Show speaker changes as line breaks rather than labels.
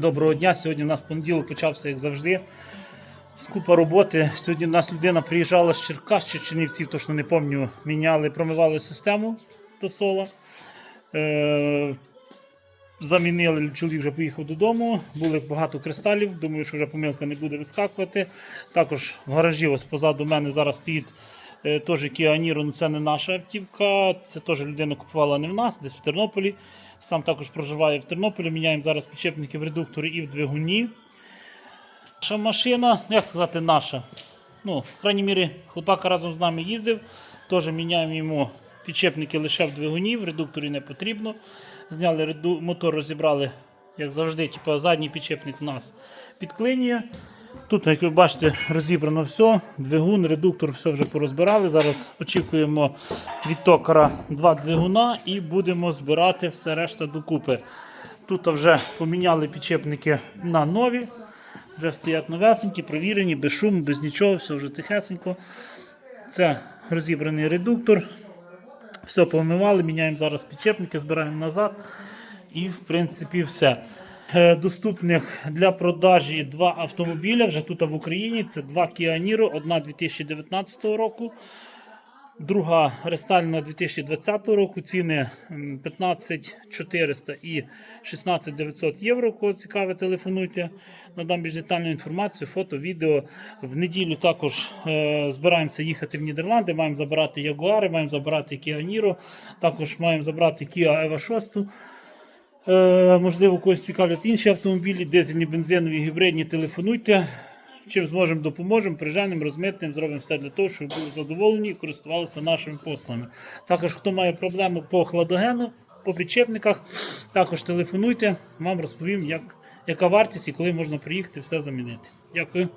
Доброго дня. Сьогодні у нас понеділок почався, як завжди. Скупа роботи. Сьогодні у нас людина приїжджала з Черкас чи Чернівців, точно не пам'ятаю, міняли, промивали систему до сола. Е, замінили, чоловік вже поїхав додому. Були багато кристалів. Думаю, що вже помилка не буде вискакувати. Також в гаражі, ось позаду мене зараз стоїть е, теж Kia ну це не наша автівка. Це теж людина купувала не в нас, десь в Тернополі. Сам також проживає в Тернополі. Міняємо зараз підчепники в редукторі і в двигуні. Наша машина, як сказати, наша. Ну, в крайній мірі, хлопака разом з нами їздив. Теж міняємо йому підчепники лише в двигуні, в редукторі не потрібно. Зняли реду... мотор, розібрали, як завжди, типу, задній підчепник у нас підклинює. Тут, як ви бачите, розібрано все. Двигун, редуктор, все вже порозбирали. Зараз очікуємо від токара два двигуна і будемо збирати все решта докупи. Тут вже поміняли підчепники на нові. Вже стоять новесенькі, провірені, без шуму, без нічого, все вже тихесенько. Це розібраний редуктор. Все помивали, міняємо зараз підчепники, збираємо назад. І, в принципі, все. Е, Доступних для продажі два автомобіля вже тут в Україні. Це два Kia Niro, одна 2019 року, друга рестайльна 2020 року. Ціни м, 15 400 і 16 900 євро. Кого цікаве, телефонуйте. Надам більш детальну інформацію, фото, відео. В неділю також е, збираємося їхати в Нідерланди. Маємо забирати Ягуари, маємо забирати Kia Niro, також маємо забрати Kia Eva 6. Е, можливо, когось цікавлять інші автомобілі, дизельні, бензинові, гібридні, телефонуйте. Чим зможемо, допоможемо, приженемо, розмитнемо, зробимо все для того, щоб були задоволені і користувалися нашими послугами. Також, хто має проблеми по хладогену, по підчепниках, також телефонуйте, вам розповім, як, яка вартість і коли можна приїхати все замінити. Дякую.